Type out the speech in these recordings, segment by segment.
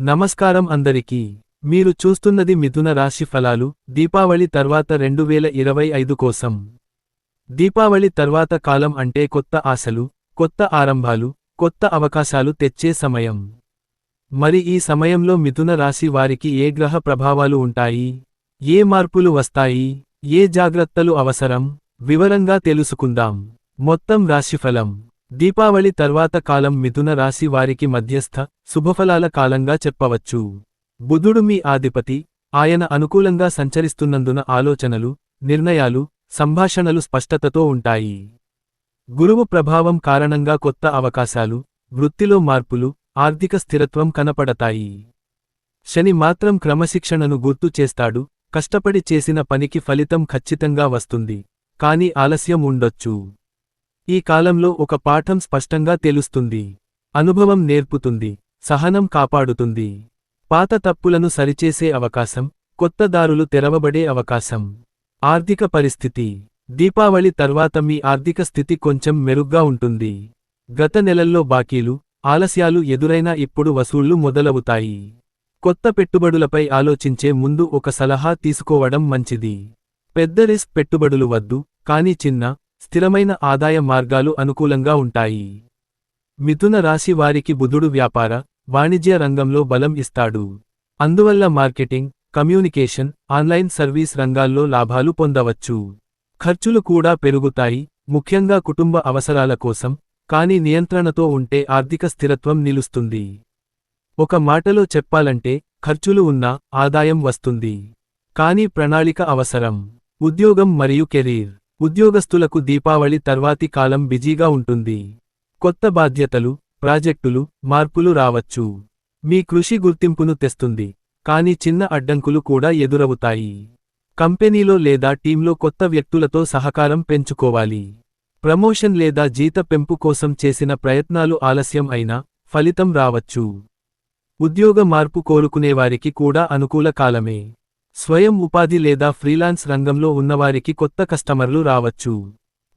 నమస్కారం అందరికీ. మీరు చూస్తున్నది మిథున రాశి ఫలాలు. దీపావళి తర్వాత రెండు వేల ఇరవై ఐదు కోసం. దీపావళి తర్వాత కాలం అంటే కొత్త ఆశలు కొత్త ఆరంభాలు కొత్త అవకాశాలు తెచ్చే సమయం. మరి ఈ సమయంలో మిథున రాశి వారికి ఏ గ్రహ ప్రభావాలు ఉంటాయి? ఏ మార్పులు వస్తాయి? ఏ జాగ్రత్తలు అవసరం? వివరంగా తెలుసుకుందాం. మొత్తం రాశిఫలం. దీపావళి తర్వాత కాలం మిథున రాశి వారికి మధ్యస్థ శుభఫలాల కాలంగా చెప్పవచ్చు. బుధుడు మీ ఆధిపతి ఆయన అనుకూలంగా సంచరిస్తున్నందున ఆలోచనలు నిర్ణయాలు సంభాషణలు స్పష్టతతో ఉంటాయి. గురువు ప్రభావం కారణంగా కొత్త అవకాశాలు వృత్తిలో మార్పులు ఆర్థిక స్థిరత్వం కనపడతాయి. శని మాత్రం క్రమశిక్షణను గుర్తు చేస్తాడు కష్టపడి చేసిన పనికి ఫలితం ఖచ్చితంగా వస్తుంది కాని ఆలస్యం ఉండొచ్చు. ఈ కాలంలో ఒక పాఠం స్పష్టంగా తెలుస్తుంది. అనుభవం నేర్పుతుంది. సహనం కాపాడుతుంది. పాత తప్పులను సరిచేసే అవకాశం కొత్త దారులు తెరవబడే అవకాశం. ఆర్థిక పరిస్థితి. దీపావళి తర్వాత మీ ఆర్థిక స్థితి కొంచెం మెరుగ్గా ఉంటుంది. గత నెలల్లో బాకీలు ఆలస్యాలు ఎదురైనా ఇప్పుడు వసూళ్ళు మొదలవుతాయి. కొత్త పెట్టుబడులపై ఆలోచించే ముందు ఒక సలహా తీసుకోవడం మంచిది. పెద్ద రిస్క్ పెట్టుబడులు వద్దు కానీ చిన్న స్థిరమైన ఆదాయ మార్గాలు అనుకూలంగా ఉంటాయి. మిథున రాశి వారికి బుధుడు వ్యాపార వాణిజ్య రంగంలో బలం ఇస్తాడు. అందువల్ల మార్కెటింగ్ కమ్యూనికేషన్ ఆన్లైన్ సర్వీస్ రంగాల్లో లాభాలు పొందవచ్చు. ఖర్చులు కూడా పెరుగుతాయి ముఖ్యంగా కుటుంబ అవసరాల కోసం కానీ నియంత్రణతో ఉంటే ఆర్థిక స్థిరత్వం నిలుస్తుంది. ఒక మాటలో చెప్పాలంటే ఖర్చులు ఉన్నా ఆదాయం వస్తుంది. కానీ ప్రణాళిక అవసరం. ఉద్యోగం మరియు కెరీర్. ఉద్యోగస్తులకు దీపావళి తర్వాతి కాలం బిజీగా ఉంటుంది. కొత్త బాధ్యతలు ప్రాజెక్టులు మార్పులు రావచ్చు. మీ కృషి గుర్తింపును తెస్తుంది. కాని చిన్న అడ్డంకులు కూడా ఎదురవుతాయి. కంపెనీలో లేదా టీంలో కొత్త వ్యక్తులతో సహకారం పెంచుకోవాలి. ప్రమోషన్ లేదా జీత పెంపు కోసం చేసిన ప్రయత్నాలు ఆలస్యం అయినా ఫలితం రావచ్చు. ఉద్యోగ మార్పు కోరుకునేవారికి కూడా అనుకూల కాలమే. స్వయం ఉపాధి లేదా ఫ్రీలాన్స్ రంగంలో ఉన్నవారికి కొత్త కస్టమర్లు రావచ్చు.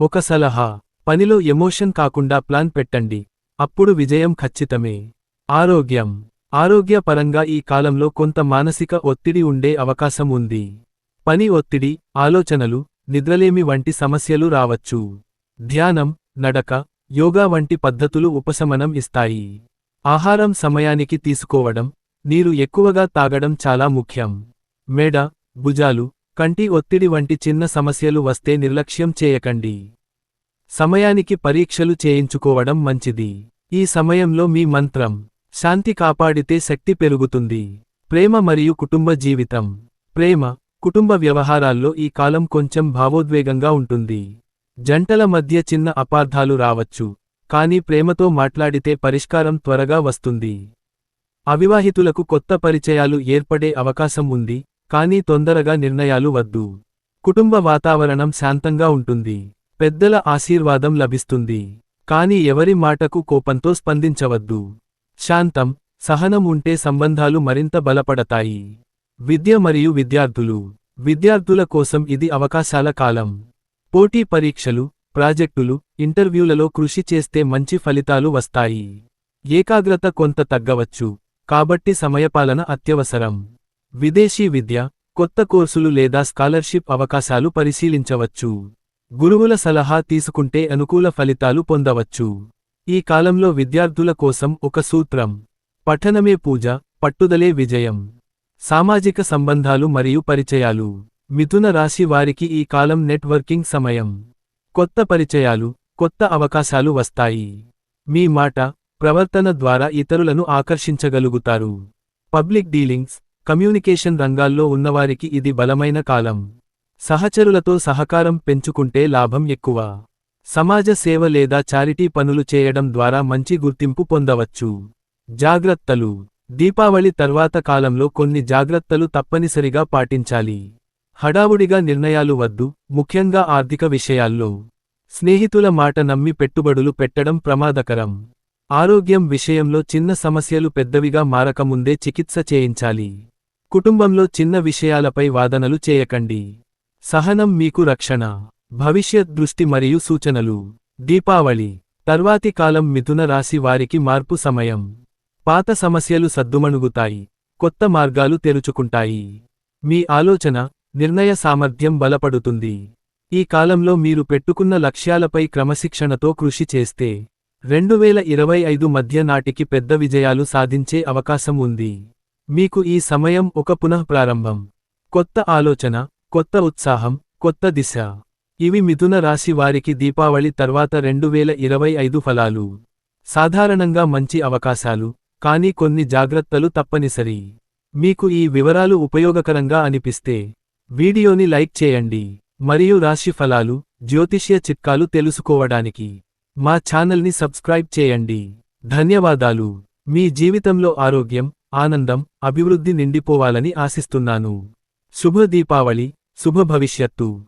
ఒక సలహా పనిలో ఎమోషన్ కాకుండా ప్లాన్ పెట్టండి. అప్పుడు విజయం ఖచ్చితమే. ఆరోగ్యం. ఆరోగ్యపరంగా ఈ కాలంలో కొంత మానసిక ఒత్తిడి ఉండే అవకాశం ఉంది. పని ఒత్తిడి ఆలోచనలు నిద్రలేమి వంటి సమస్యలు రావచ్చు. ధ్యానం నడక యోగా వంటి పద్ధతులు ఉపశమనం ఇస్తాయి. ఆహారం సమయానికి తీసుకోవడం నీరు ఎక్కువగా తాగడం చాలా ముఖ్యం. మెడ భుజాలు కంటి ఒత్తిడి వంటి చిన్న సమస్యలు వస్తే నిర్లక్ష్యం చేయకండి. సమయానికి పరీక్షలు చేయించుకోవడం మంచిది. ఈ సమయంలో మీ మంత్రం శాంతి కాపాడితే శక్తి పెరుగుతుంది. ప్రేమ మరియు కుటుంబ జీవితం. ప్రేమ కుటుంబ వ్యవహారాల్లో ఈ కాలం కొంచెం భావోద్వేగంగా ఉంటుంది. జంటల మధ్య చిన్న అపార్థాలు రావచ్చు. కానీ ప్రేమతో మాట్లాడితే పరిష్కారం త్వరగా వస్తుంది. అవివాహితులకు కొత్త పరిచయాలు ఏర్పడే అవకాశం ఉంది. కానీ తొందరగా నిర్ణయాలు వద్దు. కుటుంబ వాతావరణం శాంతంగా ఉంటుంది. పెద్దల ఆశీర్వాదం లభిస్తుంది. కాని ఎవరి మాటకు కోపంతో స్పందించవద్దు. శాంతం సహనం ఉంటే సంబంధాలు మరింత బలపడతాయి. విద్య మరియు విద్యార్థులు. విద్యార్థుల కోసం ఇది అవకాశాల కాలం. పోటీ పరీక్షలు ప్రాజెక్టులు ఇంటర్వ్యూలలో కృషి చేస్తే మంచి ఫలితాలు వస్తాయి. ఏకాగ్రత కొంత తగ్గవచ్చు. కాబట్టి సమయపాలన అత్యవసరం. విదేశీ విద్య కొత్త కోర్సులు లేదా స్కాలర్షిప్ అవకాశాలు పరిశీలించవచ్చు. గురువుల సలహా తీసుకుంటే అనుకూల ఫలితాలు పొందవచ్చు. ఈ కాలంలో విద్యార్థుల కోసం ఒక సూత్రం. పఠనమే పూజ పట్టుదలే విజయం. సామాజిక సంబంధాలు మరియు పరిచయాలు. మిథున రాశి వారికి ఈ కాలం నెట్వర్కింగ్ సమయం. కొత్త పరిచయాలు కొత్త అవకాశాలు వస్తాయి. మీ మాట ప్రవర్తన ద్వారా ఇతరులను ఆకర్షించగలుగుతారు. పబ్లిక్ డీలింగ్స్ కమ్యూనికేషన్ రంగాల్లో ఉన్నవారికి ఇది బలమైన కాలం. సహచరులతో సహకారం పెంచుకుంటే లాభం ఎక్కువ. సమాజ సేవ లేదా చారిటీ పనులు చేయడం ద్వారా మంచి గుర్తింపు పొందవచ్చు. జాగ్రత్తలు. దీపావళి తర్వాత కాలంలో కొన్ని జాగ్రత్తలు తప్పనిసరిగా పాటించాలి. హడావుడిగా నిర్ణయాలు వద్దు ముఖ్యంగా ఆర్థిక విషయాల్లో. స్నేహితుల మాట నమ్మి పెట్టుబడులు పెట్టడం ప్రమాదకరం. ఆరోగ్యం విషయంలో చిన్న సమస్యలు పెద్దవిగా మారకముందే చికిత్స చేయించాలి. కుటుంబంలో చిన్న విషయాలపై వాదనలు చేయకండి. సహనం మీకు రక్షణ భవిష్యత్ దృష్టి మరియు సూచనలు. దీపావళి తర్వాతి కాలం మిథున రాశి వారికి మార్పు సమయం. పాత సమస్యలు సద్దుమణుగుతాయి కొత్త మార్గాలు తెరుచుకుంటాయి. మీ ఆలోచన నిర్ణయ సామర్థ్యం బలపడుతుంది. ఈ కాలంలో మీరు పెట్టుకున్న లక్ష్యాలపై క్రమశిక్షణతో కృషి చేస్తే రెండువేల ఇరవై ఐదు మధ్య నాటికి పెద్ద విజయాలు సాధించే అవకాశం ఉంది. మీకు ఈ సమయం ఒక పునఃప్రారంభం. కొత్త ఆలోచన కొత్త ఉత్సాహం కొత్త దిశ. ఇవి మిథున రాశి వారికి దీపావళి తర్వాత రెండువేల ఇరవై ఐదు ఫలాలు. సాధారణంగా మంచి అవకాశాలు కానీ కొన్ని జాగ్రత్తలు తప్పనిసరి. మీకు ఈ వివరాలు ఉపయోగకరంగా అనిపిస్తే వీడియోని లైక్ చేయండి. మరియు రాశి ఫలాలు జ్యోతిష్య చిట్కాలు తెలుసుకోవడానికి. మా ఛానల్ని సబ్స్క్రైబ్ చేయండి. ధన్యవాదాలు. మీ జీవితంలో ఆరోగ్యం ఆనందం అభివృద్ధి నిండిపోవాలని ఆశిస్తున్నాను. శుభ దీపావళి శుభ భవిష్యత్తు.